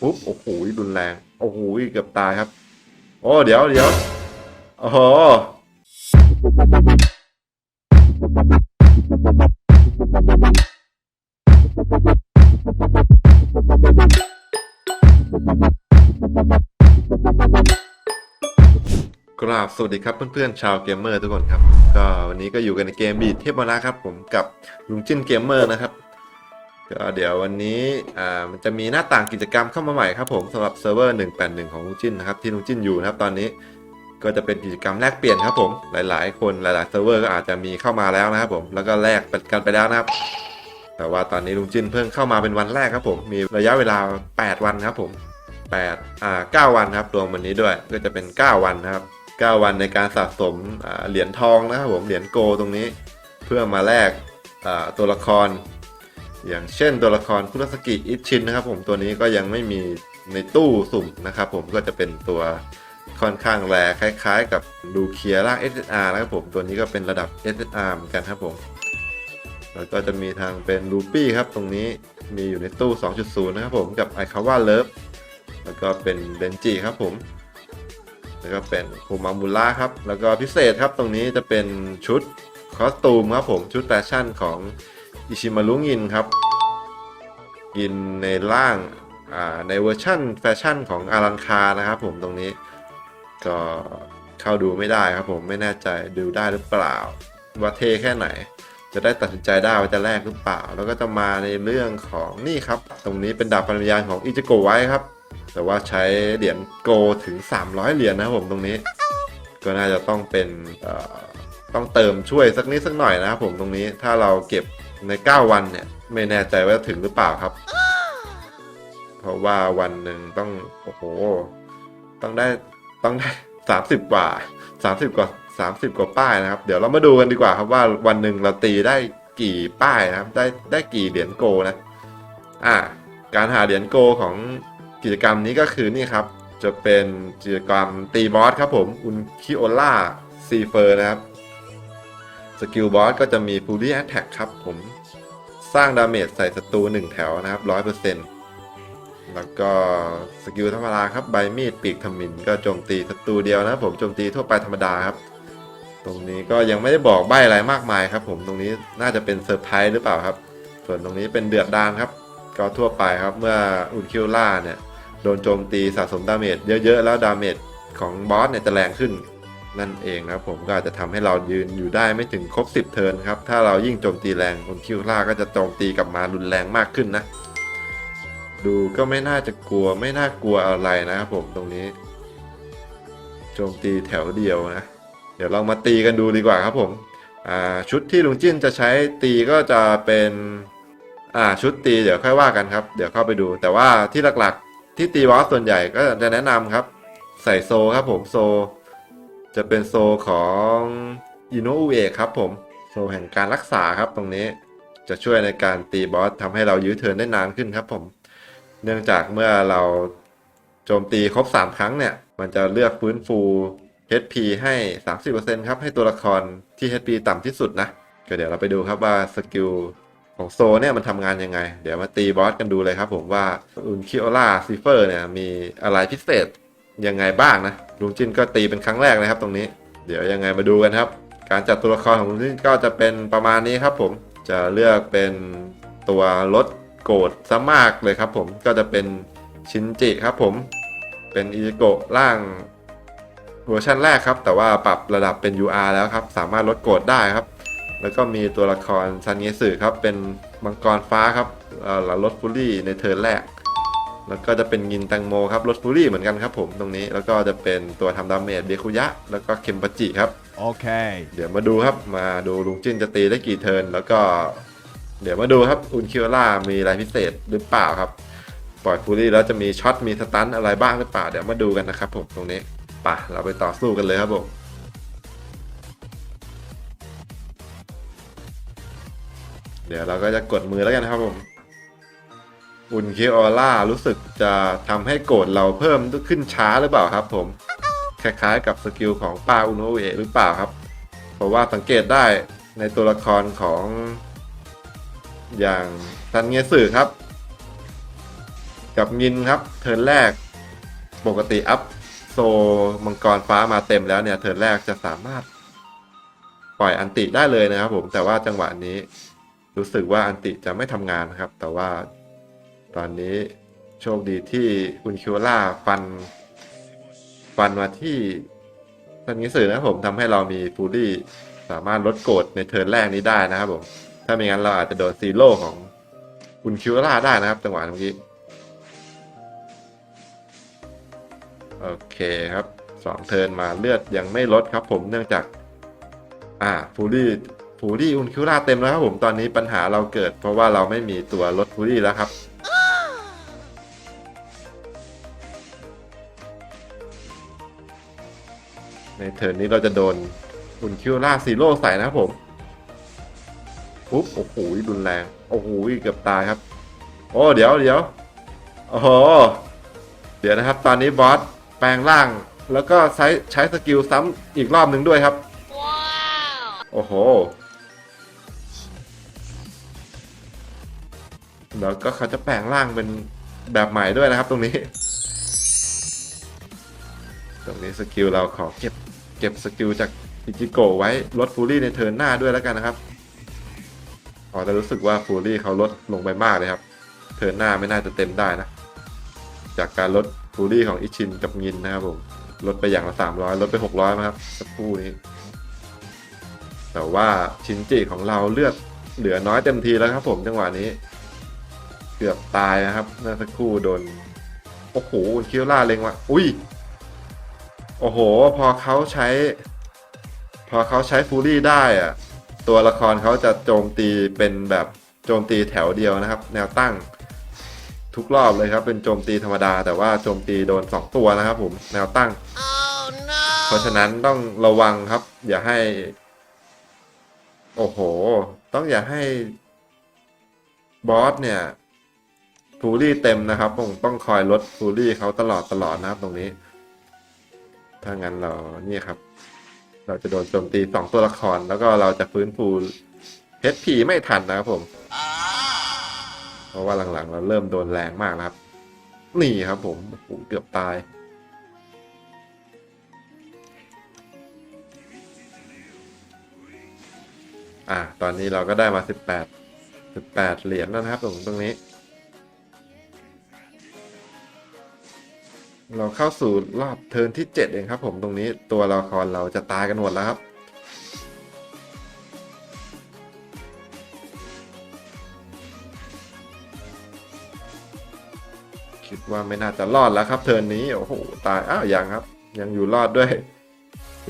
ปุ๊บโอ้โหรุนแรงโอ้โหเกือบตายครับโอ้เดี๋ยวเดี๋ยวโอ้โหกราบสวัสดีครับเพื่อนๆชาวเกมเมอร์ทุกคนครับ ก็วันนี้ก็อยู่กันในเกมบีทเทพมานะครับ ผมกับลุงจิ้นเกมเมอร์นะครับ ก็เดี๋ยววันนี้อ่ามันจะมีหน้าต่างกิจกรรมเข้ามาใหม่ครับผมสำหรับเซิร์ฟเวอร์ 181 ของลุงจิ้นนะครับที่ลุงจิ้นอยู่นะครับตอนนี้ก็จะเป็นกิจกรรมแลกเปลี่ยนครับผมหลาย ๆ คนหลายๆเซิร์ฟเวอร์ก็อาจจะมีเข้ามาแล้วนะครับผมแล้วก็แลกกันไปแล้วนะครับ แต่ว่าตอนนี้ลุงจิ้นเพิ่งเข้ามาเป็นวันแรกครับผมมีระยะเวลา 8 วันครับผม8อ่า9วันครับรวมวันนี้ด้วยก็จะเป็น 9 วันนะครับ 9 วันในการสะสมเหรียญทองนะครับผมเหรียญโกตรงนี้ เพื่อมาแลกตัวละคร อย่างเช่นตัวละครคุรสกิอิชินนะครับผมตัวนี้ก็ยังไม่มีในตู้สุ่มนะครับผมก็จะเป็นตัวค่อนข้างแรคล้ายๆ กับดูเคียร่าง SSR นะครับผมตัวนี้ก็เป็นระดับ SSR เหมือนกันครับผมแล้วก็จะมีทางเป็นลูปี้ครับตรงนี้มีอยู่ในตู้ 2.0 นะครับผมกับไอคาว่าเลิฟแล้วก็เป็นเบนจิครับผมแล้วก็เป็นโฮมามูล่าครับแล้วก็พิเศษครับตรงนี้จะเป็นชุดคอสตูมครับผมชุดแฟชั่นของ อิชิมารุงินครับ กินในร่างในเวอร์ชั่นแฟชั่นของอารันคานะครับผมตรงนี้ ก็เข้าดูไม่ได้ครับผมไม่แน่ใจดูได้หรือเปล่า ว่าเทแค่ไหน จะได้ตัดสินใจได้ว่าจะแลกหรือเปล่า แล้วก็จะมาในเรื่องของนี่ครับ ตรงนี้เป็นดาบพลังยานของอิจิโกไว้ครับ แต่ว่าใช้เหรียญโกถึง 300 เหรียญนะครับผมตรงนี้ ก็น่าจะต้องเป็นต้องเติมช่วยสักนิดสักหน่อยนะครับผมตรงนี้ถ้าเราเก็บ ใน 9 วันเนี่ย ไม่แน่ใจว่าถึงหรือเปล่าครับ เพราะว่าวันหนึ่งต้อง โอ้โห ต้องได้ต้องได้30กว่า30กว่า30กว่าป้ายนะครับ เดี๋ยวเรามาดูกันดีกว่าครับว่าวันหนึ่งเราตีได้กี่ป้ายนะครับ ได้ได้กี่เหรียญโกนะ อ่า การหาเหรียญโกของกิจกรรมนี้ก็คือนี่ครับ จะเป็นกิจกรรมตีบอสครับผมอุนคิโอล่าซีเฟอร์นะครับ สกิลบอสก็จะมี f u r y Attack ครับผมสร้างดาเมจใส่ศัตรู1แถวนะครับ 100%แล้วก็สกิลธรรมดาครับใบมีดปีกทมินก็โจมตีศัตรูเดียวนะผมโจมตีทั่วไปธรรมดาครับ ตรงนี้ก็ยังไม่ได้บอกใบอะไรมากมายครับ ผมตรงนี้น่าจะเป็นเซอร์ไพรส์หรือเปล่าครับ ส่วนตรงนี้เป็นเดือดดานครับ ก็ทั่วไปครับเมื่ออุนคิวล่าเนี่ยโดนโจมตีสะสมดาเมจเยอะๆแล้วดาเมจของบอสเนี่ยจะแรงขึ้น นั่นเองนะครับผมก็อาจจะทำให้เรายืนอยู่ได้ไม่ถึงครบ 10 เทิร์นครับถ้าเรายิ่งโจมตีแรงอุนคิวล่าก็จะโจมตีกลับมารุนแรงมากขึ้นนะ ดูก็ไม่น่าจะกลัวไม่น่ากลัวอะไรนะครับผมตรงนี้ โจมตีแถวเดียวนะ เดี๋ยวลองมาตีกันดูดีกว่าครับผมชุดที่ลุงจิ้นจะใช้ตีก็จะเป็นชุดตีเดี๋ยวค่อยว่ากันครับ เดี๋ยวเข้าไปดู แต่ว่าที่หลักๆที่ตีบอสส่วนใหญ่ก็จะแนะนำครับ ใส่โซครับผมโซ จะเป็นโซของอินโนเอะครับผม โซแห่งการรักษาครับตรงนี้จะช่วยในการตีบอสทำให้เรายื้อเทินได้นานขึ้นครับผม เนื่องจากเมื่อเราโจมตีครบ 3 ครั้งเนี่ย มันจะเลือกฟื้นฟู HP ให้ 30%ครับให้ตัวละครที่ HP ต่ำที่สุดนะ ก็เดี๋ยวเราไปดูครับว่าสกิลของโซเนี่ยมันทำงานยังไง เดี๋ยวมาตีบอสกันดูเลยครับผมว่าอุนคิโอล่าซิเฟอร์เนี่ยมีอะไรพิเศษยังไงบ้างนะ ลุงจิ้นก็ตีเป็นครั้งแรกนะครับตรงนี้ เดี๋ยวยังไงมาดูกันครับ การจัดตัวละครของลุงจิ้นก็จะเป็นประมาณนี้ครับ ผมจะเลือกเป็นตัวลดโกรธซะมากเลยครับ ผมก็จะเป็นชินจิครับ ผมเป็นอิจิโกะร่างเวอร์ชันแรกครับ แต่ว่าปรับระดับเป็น UR แล้วครับ สามารถลดโกรธได้ครับ แล้วก็มีตัวละครซันเงสึครับ เป็นมังกรฟ้าครับเอ่อลดฟูรี่ในเทิร์นแรก แล้วก็จะเป็นยินแตงโมครับลดฟูรี่เหมือนกันครับผมตรงนี้แล้วก็จะเป็นตัวทำดาเมจเบคุยะ แล้วก็เคมปาจิครับ Okay. เดี๋ยวมาดูครับมาดูลุงจิ้นจะตีได้กี่เทิร์นแล้วก็ เดี๋ยวมาดูครับอุนคิวล่ามีอะไรพิเศษหรือเปล่าครับ ปล่อยฟูรี่แล้วจะมีช็อตมีสตันอะไรบ้างหรือเปล่า เดี๋ยวมาดูกันนะครับผมตรงนี้ไป่ะเราไปต่อสู้กันเลยครับผมเดี๋ยวเราก็จะกดมือแล้วกันนะครับผม อุนเคออร่ารู้สึกจะทำให้โกรธเราเพิ่มขึ้นช้าหรือเปล่าครับผม คล้ายๆกับสกิลของป้าอุโนเอะหรือเปล่าครับ เพราะว่าสังเกตได้ในตัวละครของ อย่างซันเงสึครับ กับงินครับ เทิร์นแรกปกติอัพโซมังกรฟ้ามาเต็มแล้วเนี่ย เทิร์นแรกจะสามารถ ปล่อยอันติได้เลยนะครับผมแต่ว่าจังหวะนี้ รู้สึกว่าอันติจะไม่ทำงานนะครับ แต่ว่า ตอนนี้โชคดีที่คุณคิวล่าฟัน ฟันมาที่ทันนี้สื่อนะผมทำให้เรามีฟูลี่สามารถลดโกรธในเทิร์นแรกนี้ได้นะครับผม ถ้าไม่งั้นเราอาจจะโดนซีโร่ของคุณคิวล่าได้นะครับจังหวะเมื่อกี้ โอเคครับสองเทิร์นมาเลือดยังไม่ลดครับผมเนื่องจาก อ่าฟูลี่ฟูลี่อุนคิวล่าเต็มแล้วครับผมตอนนี้ปัญหาเราเกิด เพราะว่าเราไม่มีตัวลดฟูลี่แล้วครับ เทิร์นนี้เราจะโดนอุนคิวล่าซีโร่ใส่นะครับผมปุ๊บโอ้โหรุนแรงโอ้โหเกือบตายครับ โอ้เดี๋ยวเดี๋ยวโอ้โหเดี๋ยวนะครับ ตอนนี้บอสแปลงร่าง แล้วก็ใช้ใช้สกิลซ้ำอีกรอบหนึ่งด้วยครับโอ้โห แล้วก็เขาจะแปลงร่างเป็นแบบใหม่ด้วยนะครับตรงนี้ ตรงนี้สกิลเราขอเก็บ เก็บสกิลจากอิจิโกะไว้ลดฟูรี่ในเทิร์นหน้าด้วยแล้วกันนะครับพอจะรู้สึกว่าฟูรี่เขาลดลงไปมากเลยครับ เทิร์นหน้าไม่น่าจะเต็มได้นะ จากการลดฟูรี่ของอิชินกับงินนะครับผมลดไปอย่างละสามร้อยลดไปหกร้อยนะครับสักครู่นี้ แต่ว่าชินจิของเราเลือดเหลือน้อยเต็มทีแล้วครับผมจังหวะนี้ เกือบตายนะครับเมื่อสักครู่โดนโอ้โหคุณคิวล่าเล็งว่ะอุ้ย โอ้โห พอเขาใช้ พอเขาใช้ฟูรี่ได้อะตัวละครเขาจะโจมตีเป็นแบบโจมตีแถวเดียวนะครับ แนวตั้ง ทุกรอบเลยครับ เป็นโจมตีธรรมดา แต่ว่าโจมตีโดนสองตัวนะครับผมแนวตั้ง Oh no! เพราะฉะนั้นต้องระวังครับ อย่าให้ โอ้โห ต้องอย่าให้บอสเนี่ยฟูรี่เต็มนะครับผมต้องคอยลดฟูรี่เขาตลอดตลอดนะครับตรงนี้ ถ้างั้นเราเนี่ยครับ เราจะโดนโจมตีสองตัวละคร แล้วก็เราจะฟื้นฟูเฮดพีไม่ทันนะครับผม เพราะว่าหลังๆ เราเริ่มโดนแรงมากนะครับ นี่ครับผมโอ้โหเกือบตาย อะตอนนี้เราก็ได้มาสิบแปดสิบแปดเหรียญแล้วนะครับตรงตรงนี้ เราเข้าสู่รอบเทินที่เจ็ดเองครับผมตรงนี้ตัวละครเราจะตายกันหมดแล้วครับ คิดว่าไม่น่าจะรอดแล้วครับเทินนี้ โอ้โห ตายอ้าวยังครับ ยังอยู่รอดด้วย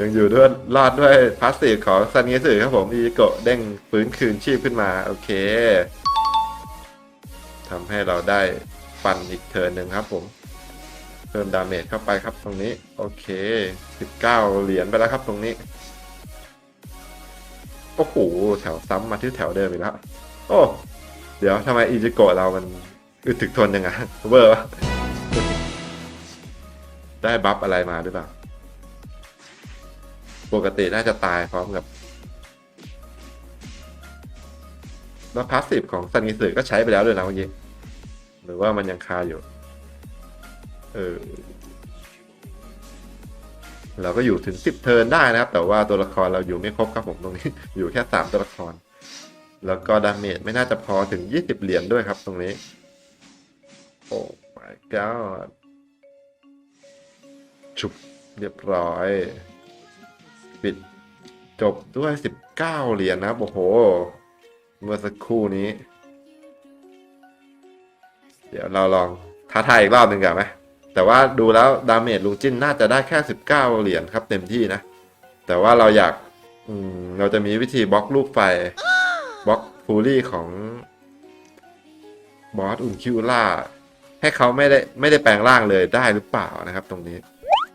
ยังอยู่ด้วยรอดด้วยพาสซีฟของซันเงสึครับผมอีโกะเด้งฟื้นคืนชีพขึ้นมา โอเคทำให้เราได้ฟันอีกเทินหนึ่งครับผม เพิ่มดาเมจเข้าไปครับตรงนี้ โอเค 19 เหรียญไปแล้วครับตรงนี้ โอ้โห แถวซ้ำมาที่แถวเดิมอีกแล้ว โอ้ เดี๋ยวทำไมอีจิโกะเรามันอึดถึกทนยังไงเวอร์วะได้บัฟอะไรมาหรือเปล่า ปกติน่าจะตายพร้อมกับแล้วพาสซีฟของซันกิสึก็ใช้ไปแล้วด้วยนะเมื่อกี้ หรือว่ามันยังคาอยู่ ออเราก็อยู่ถึงสิบเทิร์นได้นะครับ แต่ว่าตัวละครเราอยู่ไม่ครบครับผมตรงนี้ อยู่แค่สามตัวละคร แล้วก็ดาเมจไม่น่าจะพอถึงยี่สิบเหรียญด้วยครับตรงนี้ โอ้ my god ชุบเรียบร้อย ปิดจบด้วยสิบเก้าเหรียญนะครับ โอ้โห เมื่อสักครู่นี้ เดี๋ยวเราลองท้าทายอีกรอบหนึ่งกันไหม แต่ว่าดูแล้วดาเมจลุงจิ้นน่าจะได้แค่สิบเก้าเหรียญครับเต็มที่นะ แต่ว่าเราอยากอืมเราจะมีวิธีบล็อกลูกไฟบล็อกฟูลี่ของบอสอุนคิวล่าให้เขาไม่ได้ไม่ได้แปลงร่างเลยได้หรือเปล่านะครับ ตรงนี้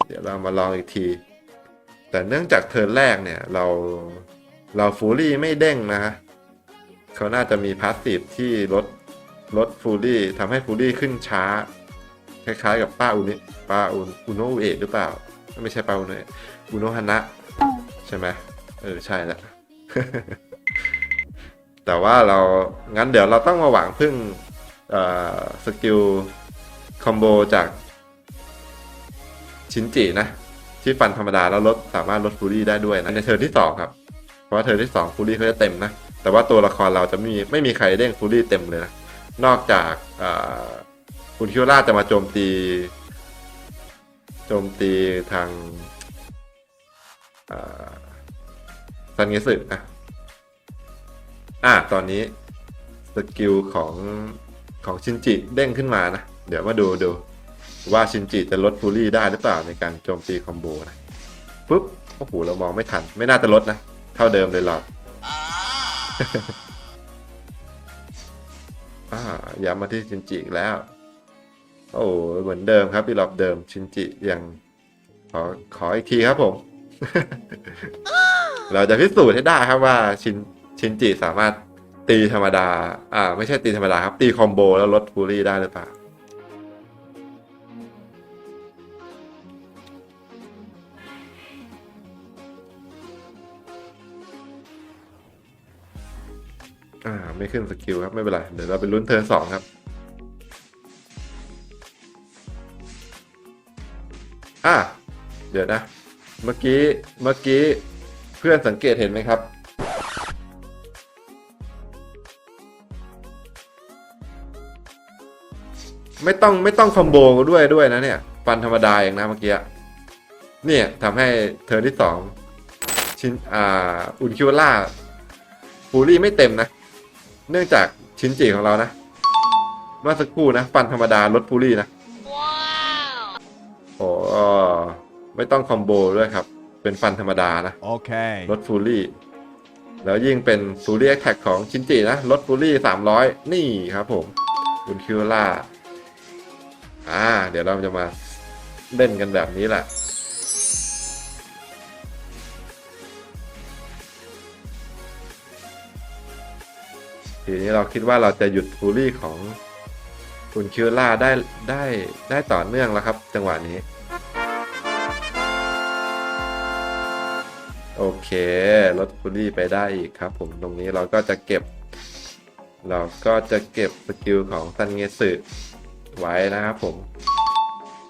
เดี๋ยวเรามาลองอีกที แต่เนื่องจากเทิร์นแรกเนี่ย เราเราฟูลี่ไม่เด้งนะฮะเขาน่าจะมีพาสซีฟที่ลดลดฟูลี่ทำให้ฟูลี่ขึ้นช้า คล้ายๆกับป้าอุนิป้าอุนอุโนอุเอะหรือเปล่า ไม่ใช่ป้าอุโนเอะอุโนฮานะ ใช่ไหมเออ ใช่แล้วแต่ว่าเรา งั้นเดี๋ยวเราต้องมาหวังพึ่งเอ่อสกิลคอมโบจากชินจินะ ที่ฟันธรรมดาแล้วลดสามารถลดฟูรี่ได้ด้วยนะ ในเทิร์นที่สองครับ เพราะว่าเทิร์นที่สองฟูรี่เขาจะเต็มนะ แต่ว่าตัวละครเราจะไม่มีไม่มีใครเด้งฟูรี่เต็มเลยนะ นอกจากอ่า คุณคิวราจะมาโจมตี โจมตีทางซันเงสึนะอะตอนนี้สกิลของของชินจิเด้งขึ้นมานะ เดี๋ยวมาดูดูว่าชินจิจะลดฟูรี่ได้หรือเปล่าในการโจมตีคอมโบนะปุ๊บโอ้โหเรามองไม่ทัน ไม่น่าจะลดนะ เท่าเดิมเลยหรอกอ่าย้ำมาที่ชินจิอีกแล้ว โอ้เหมือนเดิมครับอีรอบเดิมชินจิยังขอขออีกทีครับผม เราจะพิสูจน์ให้ได้ครับว่าชินชินจิสามารถตีธรรมดา อ่า ไม่ใช่ตีธรรมดาครับ ตีคอมโบแล้วลดฟูรี่ได้หรือเปล่าอ่า ไม่ขึ้นสกิลครับ ไม่เป็นไร เดี๋ยวเราไปลุ้นเทิร์สองครับ เดี๋ยวนะ เมื่อกี้ เมื่อกี้ เพื่อนสังเกตเห็นไหมครับ ไม่ต้องไม่ต้องคอมโบด้วยด้วยนะเนี่ย ฟันธรรมดาเองนะเมื่อกี้ เนี่ยทำให้เทอร์นที่สองชินอ่าอุนคิวล่าฟูรี่ไม่เต็มนะ เนื่องจากชินจิของเรานะเมื่อสักครู่นะ ฟันธรรมดาลดฟูรี่นะโอ้ ไม่ต้องคอมโบด้วยครับ เป็นฟันธรรมดานะ Okay. ลดฟูรี่ แล้วยิ่งเป็นฟูรี่แท็กของชินจินะ ลดฟูรี่สามร้อยนี่ครับผมคุณคิวล่า อ่า เดี๋ยวเราจะมาเล่นกันแบบนี้แหละทีนี้เราคิดว่าเราจะหยุดฟูรี่ของคุณคิวล่าได้ได้ได้ต่อเนื่องแล้วครับ จังหวะนี้ โอเคลดฟูรี่ไปได้อีกครับ ผมตรงนี้เราก็จะเก็บ เราก็จะเก็บสกิลของซันเงสึไว้นะครับผม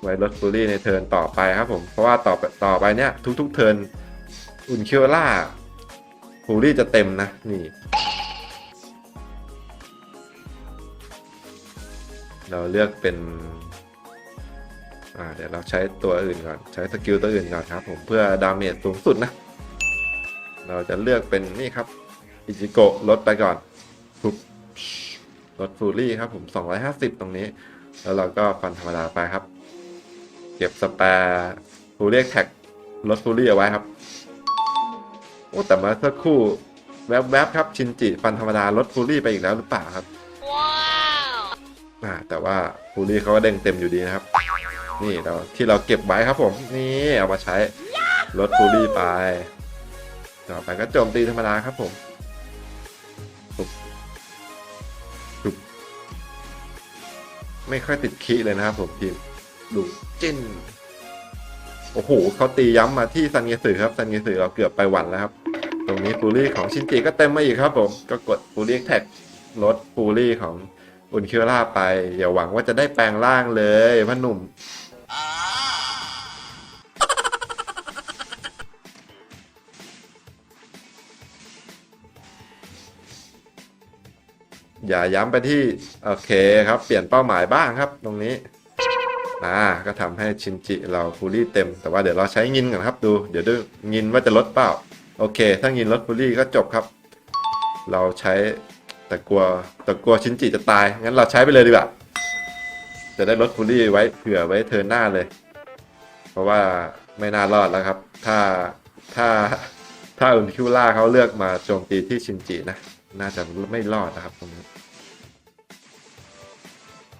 ไว้ลดฟูรี่ในเทิร์นต่อไปครับผม เพราะว่าต่อต่อไปเนี้ยทุกๆเทิร์นอุนเคียวล่าฟูรี่จะเต็มนะ นี่ เราเลือกเป็นอ่าเดี๋ยวเราใช้ตัวอื่นก่อน ใช้สกิลตัวอื่นก่อนครับผมเพื่อดาเมจสูงสุดนะ เราจะเลือกเป็นนี่ครับอิจิโกะลดไปก่อนปุ๊บลดฟูรี่ครับผม 250 ตรงนี้ แล้วเราก็ฟันธรรมดาไปครับ เก็บสแปร์ฟูรี่แท็กลดฟูรี่เอาไว้ครับ โอ้ แต่มาสักครู่แวบๆครับ ชินจิฟันธรรมดาลดฟูรี่ไปอีกแล้วหรือเปล่าครับอ่าแต่ว่าฟูรี่เขาก็เด้งเต็มอยู่ดีนะครับ นี่เราที่เราเก็บไว้ครับผม นี่เอามาใช้ลดฟูรี่ไป ต่อไปก็โจมตีธรรมดาครับผมปุ๊บปุ๊บไม่ค่อยติดคีเลยนะครับผมทีมดูจิ้นโอ้โหเขาตีย้ำมาที่ซันเงสือครับซันเงสือเราเกือบไปหวันแล้วครับ ตรงนี้ฟูรี่ของชินจิก็เต็มมาอีกครับผมก็กดฟูรี่แท็กลดฟูรี่ของอุนเคียวล่าไปอย่าหวังว่าจะได้แปลงร่างเลยพ่อหนุ่ม อย่าย้ำไปที่โอเคครับ เปลี่ยนเป้าหมายบ้างครับ ตรงนี้อ่าก็ทำให้ชินจิเราฟูลี่เต็ม แต่ว่าเดี๋ยวเราใช้งินก่อนครับดู เดี๋ยวดูงินว่าจะลดเปล่า โอเค ถ้างินลดฟูลี่ก็จบครับ เราใช้แต่กลัวแต่กลัวชินจิจะตาย งั้นเราใช้ไปเลยดีกว่าจะได้ลดฟูลี่ไว้เผื่อไว้เทินหน้าเลย เพราะว่าไม่น่ารอดแล้วครับ ถ้าถ้าถ้าอุนคิวล่าเขาเลือกมาโจมตีที่ชินจินะ น่าจะไม่รอดนะครับตรงนี้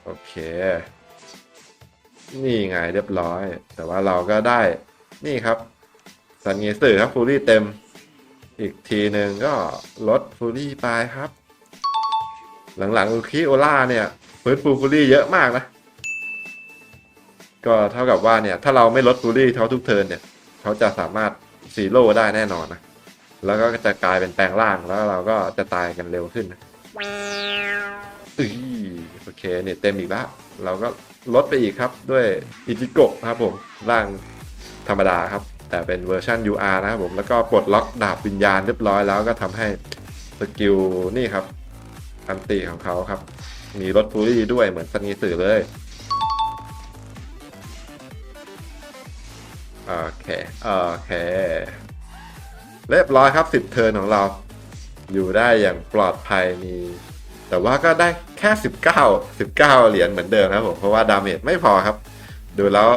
โอเค นี่ไงเรียบร้อย แต่ว่าเราก็ได้นี่ครับซันเงสือครับฟูรี่เต็ม อีกทีหนึ่งก็ลดฟูรี่ไปครับ หลังๆอุคิโอล่าเนี่ยฟื้นฟูฟูรี่เยอะมากนะ ก็เท่ากับว่าเนี่ย ถ้าเราไม่ลดฟูรี่เขาทุกเทิร์นเนี่ย เขาจะสามารถซีโร่ได้แน่นอนนะ แล้วก็จะกลายเป็นแปลงร่างแล้วเราก็จะตายกันเร็วขึ้นนะอือโอเคเนี่ยเต็มอีกแล้วเราก็ลดไปอีกครับด้วยอิจิโกะครับผมร่างธรรมดาครับ แต่เป็นเวอร์ชัน UR นะครับผมแล้วก็ปลดล็อกดาบวิญญาณเรียบร้อยแล้วก็ทำให้สกิลนี่ครับอันติของเขาครับ มีรถฟูรี่ด้วยเหมือนซันงีสื่อเลยโอเคโอเค เรียบร้อยครับ 10 เทิร์นของเรา อยู่ได้อย่างปลอดภัยมีแต่ว่าก็ได้แค่ 19 19 เหรียญเหมือนเดิมครับผมเพราะว่าดาเมจไม่พอครับ ดูแล้ว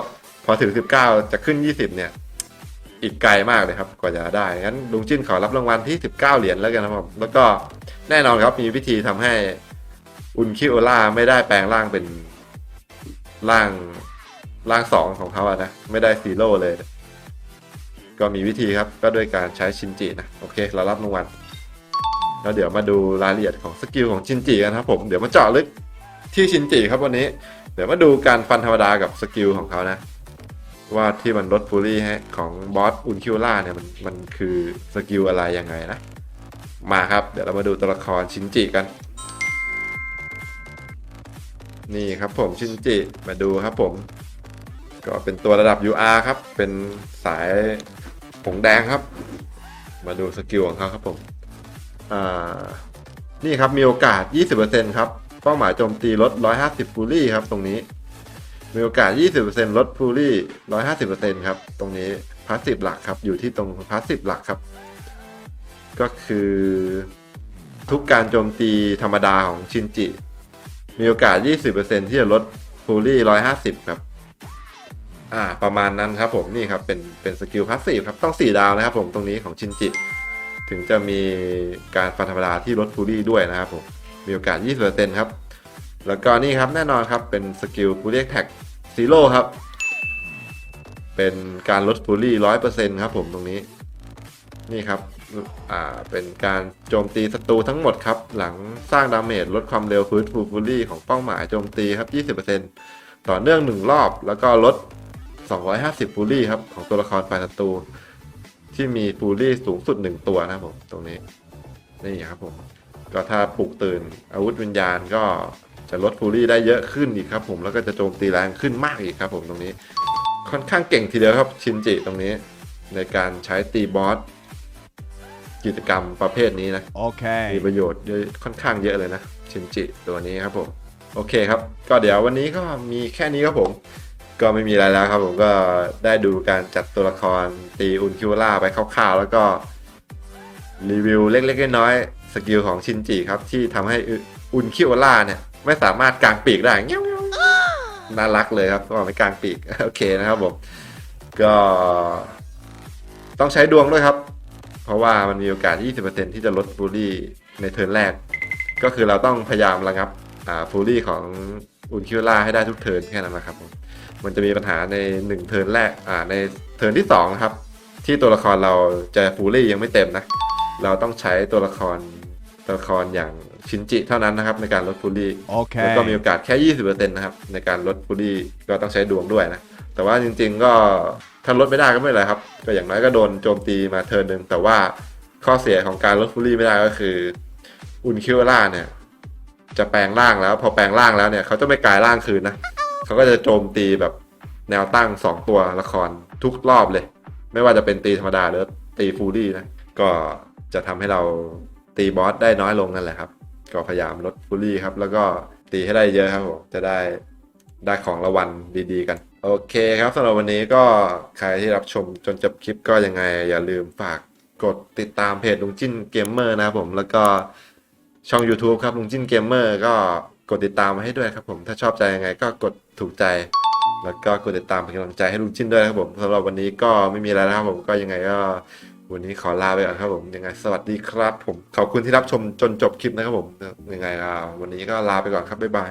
พอถึง 19 จะขึ้น 20 เนี่ย อีกไกลมากเลยครับกว่าจะได้งั้นลุงจิ้นขอรับรางวัลที่ 19 เหรียญแล้วกันนะครับผมแล้วก็แน่นอนครับมีวิธีทำให้อุนคิโอล่าไม่ได้แปลงร่างเป็นร่างร่างสองของเขาอะนะ ไม่ได้ซีโร่เลย ก็มีวิธีครับก็ด้วยการใช้ชินจินะโอเค เรารับรางวัลแล้วเดี๋ยวมาดูรายละเอียดของสกิลของชินจิกันครับผมเดี๋ยวมาเจาะลึกที่ชินจิครับวันนี้ เดี๋ยวมาดูการฟันธรรมดากับสกิลของเขานะ ว่าที่มันลดฟูรี่ให้ของบอสอุนคิวล่าเนี่ยมันมันคือสกิลอะไรยังไงนะ มาครับเดี๋ยวเรามาดูตัวละครชินจิกัน นี่ครับผมชินจิมาดูครับผม ก็เป็นตัวระดับ UR ครับ เป็นสาย งแดงครับ มาดูสกิลของเขาครับผมอ่านี่ครับมีโอกาส 20%ครับเป้าหมายโจมตีลด 150ฟูรี่ครับตรงนี้ มีโอกาส 20%ลดฟูรี่150%ครับตรงนี้พาสซีฟหลักครับอยู่ที่ตรงพาสซีฟหลักครับ ก็คือทุกการโจมตีธรรมดาของชินจิ มีโอกาส 20%ที่จะลดฟูรี่150 ครับ อ่าประมาณนั้นครับผมนี่ครับเป็นเป็นสกิลพาสซีฟครับต้อง 4 ดาวนะครับผมตรงนี้ของชินจิ ถึงจะมีการฟันธรรมดาที่ลดฟูรี่ด้วยนะครับผมมีโอกาส 20%ครับ แล้วก็นี่ครับแน่นอนครับเป็นสกิลฟูรี่แท็กซีโร่ครับ เป็นการลดฟูรี่100%ครับผมตรงนี้ นี่ครับอ่าเป็นการโจมตีศัตรูทั้งหมดครับ หลังสร้างดาเมจลดความเร็วฟื้นฟูฟูรี่ของเป้าหมายโจมตีครับ 20%ต่อเนื่อง 1 รอบ แล้วก็ลด 250ฟูรี่ครับของตัวละครฝ่ายศัตรูที่มีฟูรี่สูงสุด 1 ตัวนะครับผมตรงนี้นี่ครับผมก็ถ้าปลุกตื่นอาวุธวิญญาณก็จะลดฟูรี่ได้เยอะขึ้นอีกครับผมแล้วก็จะโจมตีแรงขึ้นมากอีกครับผมตรงนี้ ค่อนข้างเก่งทีเดียวครับชินจิตรงนี้ ในการใช้ตีบอสกิจกรรมประเภทนี้นะมี Okay. ประโยชน์เยอะค่อนข้างเยอะเลยนะชินจิตัวนี้ครับผมโอเคครับ ก็เดี๋ยววันนี้ก็มีแค่นี้ครับผม ก็ไม่มีอะไรแล้วครับผมก็ได้ดูการจัดตัวละครตีอุนคิวล่าไปคร่าวๆ แล้วก็ รีวิวเล็กๆน้อยๆสกิลของชินจิครับ ที่ทำให้อุนคิวล่าเนี่ย ไม่สามารถกางปีกได้เงี้ยน่ารักเลยครับก็ไม่กางปีก โอเคนะครับผมก็ต้องใช้ดวงด้วยครับ เพราะว่ามันมีโอกาส 20%ที่จะลดฟูรี่ในเทิร์นแรก ก็คือเราต้องพยายามระงับฟูรี่ของอุนคิวล่าให้ได้ทุกเทิร์นแค่นั้นนะครับผม มันจะมีปัญหาใน1เทิร์นแรกอ่าในเทิร์นที่2นะครับที่ตัวละครเราจะฟูรี่ยังไม่เต็มนะเราต้องใช้ตัวละครตัวละครอย่างชินจิเท่านั้นนะครับในการลดฟูรี่แล้วก็มี Okay. โอกาสแค่ 20%นะครับในการลดฟูรี่ก็ต้องใช้ดวงด้วยนะแต่ว่าจริง ๆ ก็ถ้าลดไม่ได้ก็ไม่เป็นไรครับ ก็อย่างน้อยก็โดนโจมตีมาเทิร์นหนึ่งแต่ว่าข้อเสียของการลดฟูรี่ไม่ได้ก็คืออุนคิวล่าเนี่ยจะแปลงร่างแล้ว พอแปลงร่างแล้วเนี่ยเขาจะไม่กลายร่างคืนนะ เขาก็จะโจมตีแบบแนวตั้ง 2 ตัวละครทุกรอบเลย ไม่ว่าจะเป็นตีธรรมดาหรือตีฟูรี่นะ ก็จะทำให้เราตีบอสได้น้อยลงนั่นแหละครับ ก็พยายามลดฟูรี่ครับ แล้วก็ตีให้ได้เยอะครับผมจะได้ได้ของรางวัลดีๆกัน โอเคครับสำหรับวันนี้ก็ใครที่รับชมจนจบคลิปก็ยังไงอย่าลืมฝากกดติดตามเพจลุงจิ้นเกมเมอร์นะครับผมแล้วก็ช่อง YouTube ครับลุงจิ้นเกมเมอร์ก็ กดติดตามมาให้ด้วยครับผมถ้าชอบใจยังไงก็กดถูกใจ แล้วก็กดติดตามเป็นกำลังใจให้ลุงชิ้นด้วยครับผมสำหรับวันนี้ก็ไม่มีอะไรแล้วครับผมก็ยังไงก็วันนี้ขอลาไปก่อนครับผมยังไง สวัสดีครับ ผมขอบคุณที่รับชมจนจบคลิปนะครับผมยังไงวันนี้ก็ลาไปก่อนครับบ๊ายบาย